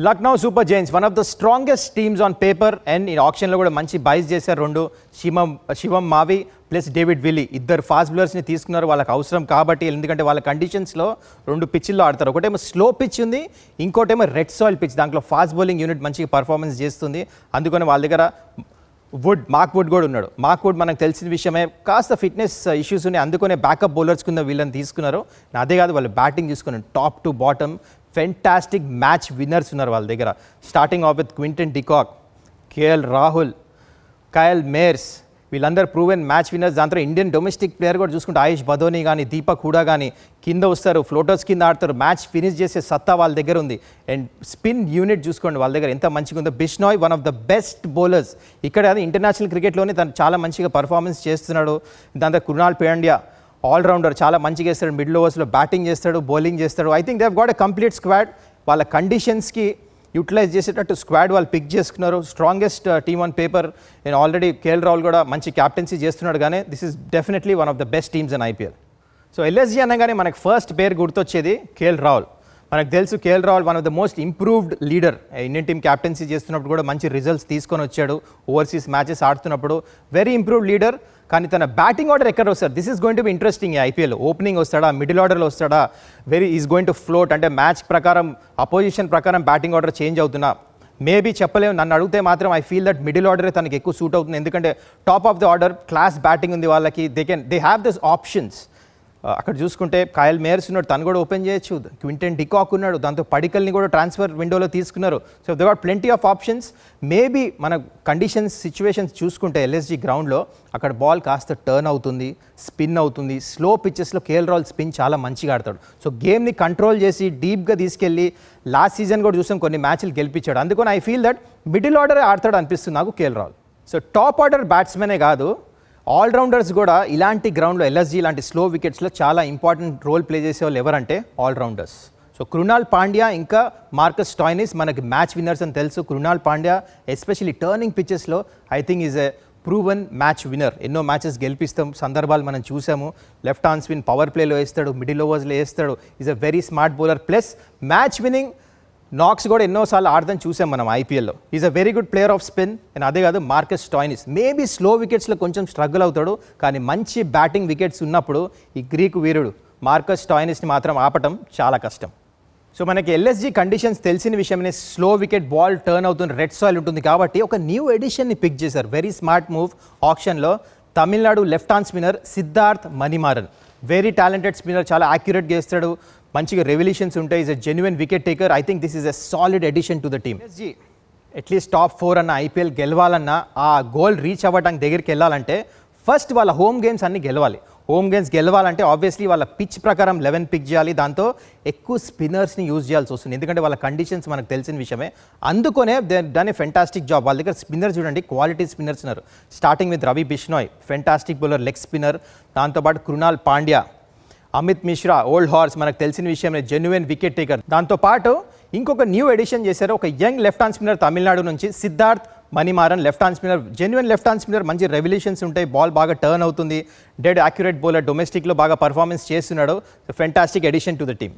Lucknow super giants one of the strongest teams on paper and ఈ ఆప్షన్లో కూడా మంచి బైస్ చేశారు రెండు. Shivam Shivam Mavi plus David Willey ఇద్దరు ఫాస్ట్ బౌలర్స్ని తీసుకున్నారు. వాళ్ళకి అవసరం కాబట్టి ఎందుకంటే వాళ్ళ కండిషన్స్లో రెండు పిచ్చిల్లో ఆడతారు. ఒకటేమో స్లో పిచ్ ఉంది. ఇంకోటేమో రెడ్ సాయిల్ పిచ్ దాంట్లో ఫాస్ట్ బౌలింగ్ యూనిట్ మంచిగా పర్ఫార్మెన్స్ చేస్తుంది. అందుకని వాళ్ళ దగ్గర వుడ్ మార్క్ వుడ్ కూడా ఉన్నాడు. మార్క్ వుడ్ మనకు తెలిసిన విషయమే. కాస్త ఫిట్నెస్ ఇష్యూస్ ఉన్నాయి. అందుకనే బ్యాకప్ బౌలర్స్ కింద వీళ్ళని తీసుకున్నారు. అదే కాదు వాళ్ళు బ్యాటింగ్ తీసుకున్నారు. Top to bottom fantastic match winners ఉన్నారు వాళ్ళ దగ్గర. Starting off with Quinton de Kock KL Rahul Kyle Mayers వీళ్ళందరూ ప్రూవెన్ మ్యాచ్ విన్నర్స్ దాంతో ఇండియన్ డొమెస్టిక్ ప్లేయర్ కూడా చూసుకుంటే ఆయుష్ బదోని కానీ దీపక్ హూడా కానీ కింద వస్తారు ఫ్లోటర్స్ కింద ఆడతారు మ్యాచ్ ఫినిష్ చేసే సత్తా వాళ్ళ దగ్గర ఉంది. అండ్ స్పిన్ యూనిట్ చూసుకోండి వాళ్ళ దగ్గర ఎంత మంచిగా ఉందో. Bishnoi one of the best bowlers ఇక్కడ ఇంటర్నేషనల్ క్రికెట్లోనే తను చాలా మంచిగా పర్ఫార్మెన్స్ చేస్తున్నాడు. దాంతో కృణాల్ పేండ్యా ఆల్రౌండర్ చాలా మంచిగా వేస్తాడు మిడిల్ ఓవర్స్లో బ్యాటింగ్ చేస్తాడు బౌలింగ్ చేస్తాడు. I think they've got a complete squad వాళ్ళ కండిషన్స్కి యూటిలైజ్ చేసేటట్టు స్క్వాడ్ వాళ్ళు పిక్ చేసుకున్నారు. స్ట్రాంగెస్ట్ టీమ్ ఆన్ పేపర్ నేను ఆల్రెడీ కేఎల్ రాహుల్ కూడా మంచి క్యాప్టెన్సీ చేస్తున్నాడు కానీ this is definitely one of the best teams in IPL so LSG అనగానే మనకు ఫస్ట్ పేరు గుర్తొచ్చేది కేఎల్ రాహుల్ మనకు తెలుసు KL Rahul one of the most improved leader Indian team captaincy చేస్తున్నప్పుడు కూడా మంచి రిజల్ట్స్ తీసుకొని వచ్చాడు. ఓవర్సీస్ మ్యాచెస్ ఆడుతున్నప్పుడు వెరీ ఇంప్రూవ్డ్ లీడర్ కానీ తన బ్యాటింగ్ ఆర్డర్ ఎక్కడ వస్తారు this is going to be interesting IPL opening వస్తాడా? మిడిల్ ఆర్డర్లో వస్తాడా? Very is going to float అంటే మ్యాచ్ ప్రకారం అపోజిషన్ ప్రకారం బ్యాటింగ్ ఆర్డర్ చేంజ్ అవుతున్నా. మేబీ చెప్పలేము. నన్ను అడిగితే మాత్రం I feel that middle order తనకి ఎక్కువ సూట్ అవుతుంది. ఎందుకంటే top of the order class batting ఉంది వాళ్ళకి. They can they have this options అక్కడ చూసుకుంటే కాయల్ మేయర్స్ ఉన్నాడు తను కూడా ఓపెన్ చేయొచ్చు. క్వింటన్ డికాక్ ఉన్నాడు దాంతో పడికల్ని కూడా ట్రాన్స్ఫర్ విండోలో తీసుకున్నారు. So they got plenty of options maybe మన కండిషన్స్ సిచ్యువేషన్స్ చూసుకుంటే ఎల్ఎస్జీ గ్రౌండ్లో అక్కడ బాల్ కాస్త టర్న్ అవుతుంది స్పిన్ అవుతుంది. స్లో పిచ్చెస్లో కేఎల్ రాల్ స్పిన్ చాలా మంచిగా ఆడతాడు. సో గేమ్ని కంట్రోల్ చేసి డీప్గా తీసుకెళ్ళి లాస్ట్ సీజన్ కూడా చూసాం కొన్ని మ్యాచ్లు గెలిపించాడు. అందుకని I feel that middle order ఆడతాడు అనిపిస్తుంది నాకు KL Rahul so top order బ్యాట్స్మెనే కాదు ఆల్రౌండర్స్ కూడా ఇలాంటి గ్రౌండ్లో ఎల్ఎస్జీ ఇలాంటి స్లో వికెట్స్లో చాలా ఇంపార్టెంట్ రోల్ ప్లే చేసే వాళ్ళు ఎవరంటే ఆల్రౌండర్స్ సో కృణాల్ పాండ్యా ఇంకా మార్కస్ టాయినిస్ మనకి మ్యాచ్ విన్నర్స్ అని తెలుసు. Krunal Pandya especially turning పిచ్చెస్లో I think is a proven match winner ఎన్నో మ్యాచెస్ గెలిపిస్తాం సందర్భాలు మనం చూసాము. లెఫ్ట్ ఆన్ స్పిన్ పవర్ ప్లేలో వేస్తాడు మిడిల్ ఓవర్స్లో వేస్తాడు. Is a very smart bowler plus match winning knocks కూడా ఎన్నోసార్లు ఆడదని చూసాం మనం ఐపీఎల్లో. Is a very good player of spin and అదే కాదు మార్కస్ టాయినిస్ మేబీ స్లో వికెట్స్లో కొంచెం స్ట్రగుల్ అవుతాడు. కానీ మంచి బ్యాటింగ్ వికెట్స్ ఉన్నప్పుడు ఈ గ్రీకు వీరుడు మార్కస్ టాయినిస్ని మాత్రం ఆపటం చాలా కష్టం. సో మనకి ఎల్ఎస్జీ కండిషన్స్ తెలిసిన విషయమే స్లో వికెట్ బాల్ టర్న్ అవుతుంది. రెడ్ సాయిల్ ఉంటుంది కాబట్టి ఒక న్యూ ఎడిషన్ని పిక్ చేశారు. వెరీ స్మార్ట్ మూవ్ ఆప్షన్లో Tamil Nadu left arm spinner Siddharth Manimaran. Very talented spinner చాలా యాక్యురేట్గా వేస్తాడు మంచిగా రెవల్యూషన్స్ ఉంటాయి. Is a genuine wicket taker I think this is a solid addition to the team at least top four అన్న IPL గెలవాలన్నా ఆ goal reach అవ్వడానికి దగ్గరికి వెళ్ళాలంటే ఫస్ట్ వాళ్ళ హోమ్ గేమ్స్ అన్ని గెలవాలి. హోమ్ గేమ్స్ గెలవాలంటే ఆబ్వియస్లీ వాళ్ళ పిచ్ ప్రకారం లెవెన్ పిక్ చేయాలి. దాంతో ఎక్కువ స్పిన్నర్స్ని యూజ్ చేయాల్సి వస్తుంది. ఎందుకంటే వాళ్ళ కండిషన్స్ మనకు తెలిసిన విషయమే. అందుకనే they done a fantastic job వాళ్ళ దగ్గర స్పిన్నర్ చూడండి క్వాలిటీ స్పిన్నర్స్ ఉన్నారు. Starting with Ravi Bishnoi fantastic bowler leg spinner దాంతోపాటు కృణాల్ పాండ్యా అమిత్ మిశ్రా ఓల్డ్ హార్స్ మనకు తెలిసిన విషయమే జెన్యున్ వికెట్ టేకర్ దాంతోపాటు ఇంకొక న్యూ ఎడిషన్ చేశారు. ఒక young left hand spinner Tamil Nadu నుంచి Siddharth Manimaran left hand spinner genuine left hand spinner మంచి రెవల్యూషన్స్ ఉంటాయి. బాల్ బాగా టర్న్ అవుతుంది. డెడ్ యాక్యురేట్ బౌలర్ డొమెస్టిక్లో బాగా పర్ఫార్మెన్స్ చేస్తున్నాడు. Fantastic edition to the team